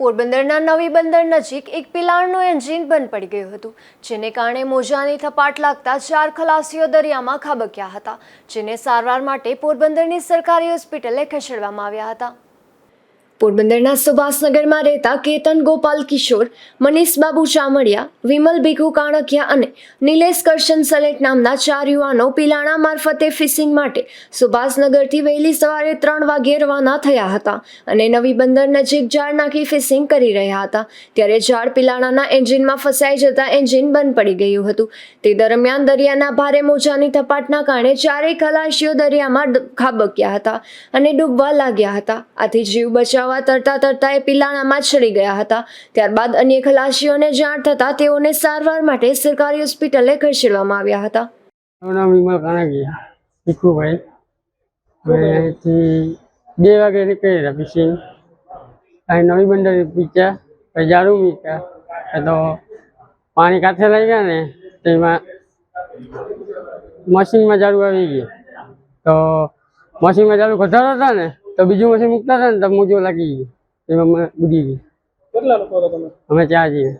પોરબંદરના નવી બંદર નજીક એક પિલાણનું એન્જિન બંધ પડી ગયું હતું, જેને કારણે મોજાની થપાટ લાગતા ચાર ખલાસીઓ દરિયામાં ખાબક્યા હતા, જેને સારવાર માટે પોરબંદરની સરકારી હોસ્પિટલે ખસેડવામાં આવ્યા હતા. પોરબંદરના સુભાષનગરમાં રહેતા કેતન ગોપાલ કિશોર, મનીષ બાબુ ચામડિયા, વિમલ ભીખુ કાણકિયા અને નિલેશ કરશન સલેટ નામના ચાર યુવાનો પિલાણા મારફતે ફિશિંગ માટે સુભાષનગરથી વહેલી સવારે ત્રણ વાગ્યે રવાના થયા હતા અને નવી બંદર નજીક ઝાડ નાખી ફિશિંગ કરી રહ્યા હતા. ત્યારે ઝાડ પિલાણાના એન્જિનમાં ફસાઈ જતા એન્જિન બંધ પડી ગયું હતું. તે દરમિયાન દરિયાના ભારે મોજાની થપાટના કારણે ચારેય ખલાસીઓ દરિયામાં ખાબક્યા હતા અને ડૂબવા લાગ્યા હતા. આથી જીવ બચાવવા તરતા તરતા એ પિલાણામાં ચડી ગયા હતા. ત્યારબાદ અન્ય ખલાસીઓને જાણ થતાં તેઓને સારવાર માટે સરકારી હોસ્પિટલે ખસેડવામાં આવ્યા હતા. મારું નામ વિમલ કાનાગીયા ભીખુભાઈ. અમે અહીંથી બે વાગે નીકળી રહ્યા ફિશિંગ અહીં નવી બંદર પીચ્યા પછી જાડું મીચ્યા એ તો પાણી કાંઠે લઈ ગયા ને તેમાં મશીનમાં ઝાડુ આવી ગયું. તો મશીનમાં જાડું ઘટાડો હતા ને તો બીજું મશીન મૂકતા હતા ને તો મોજો લાગી ગયો. એમાં અમે બુડી ગઈ. કેટલા લોકો હતા તમે? અમે ચાર જઈએ.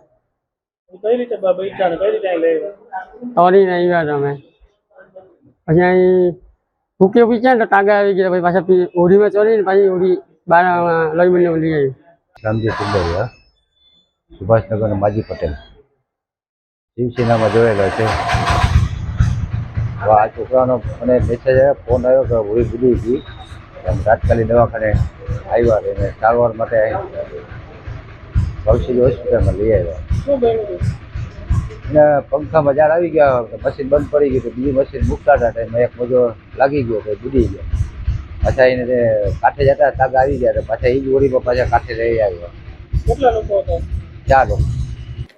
કઈ રીતે બ- કઈ રીતે લઈ આવ્યા તોડીને આવ્યા હતા અમે. પછી અહીં ભૂક્યો પીચ્યા ને તો ટાગા આવી ગયા. પછી પાછા ઓઢીમાં ચડીને પાછી ઓઢી બાર લઈ બંને લઈ આવી. રામજી સુંદરિયા સુભાષનગર માજી પટેલ. શિવસેનામાં જોયેલો છે. હવે આ છોકરાનો મને મેસેજ આવ્યો ફોન આવ્યો કે હોળી બુડી ગઈ. એમ તાત્કાલિક દવાખાને આવ્યા એને સારવાર માટે કૌશલ્ય હોસ્પિટલમાં લઈ આવ્યા. અને પંખામાં જાર આવી ગયા મશીન બંધ પડી ગયું તો બીજું મશીન મૂકતા હતા એમાં એક મજો લાગી ગયો કે બુડી ગયો. પાછા એને તે કાંઠે જતા તાગ આવી ગયા તો પાછા એ જ હોળીમાં પાછા કાંઠે લઈ આવ્યો. કેટલા લોકો હતા? ચાલો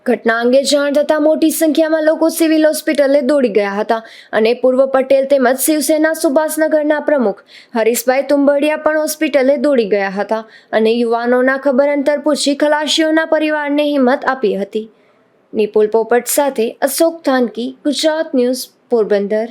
ઘટના અંગે જાણ થતાં મોટી સંખ્યામાં લોકો સિવિલ હોસ્પિટલે દોડી ગયા હતા અને પૂર્વ પટેલ તેમજ શિવસેના સુભાષનગરના પ્રમુખ હરીશભાઈ તુંબડિયા પણ હોસ્પિટલે દોડી ગયા હતા અને યુવાનોના ખબર અંતર પૂછી ખલાસીઓના પરિવારને હિંમત આપી હતી. નિપુલ પોપટ સાથે અશોક થાનકી, ગુજરાત ન્યૂઝ પોરબંદર.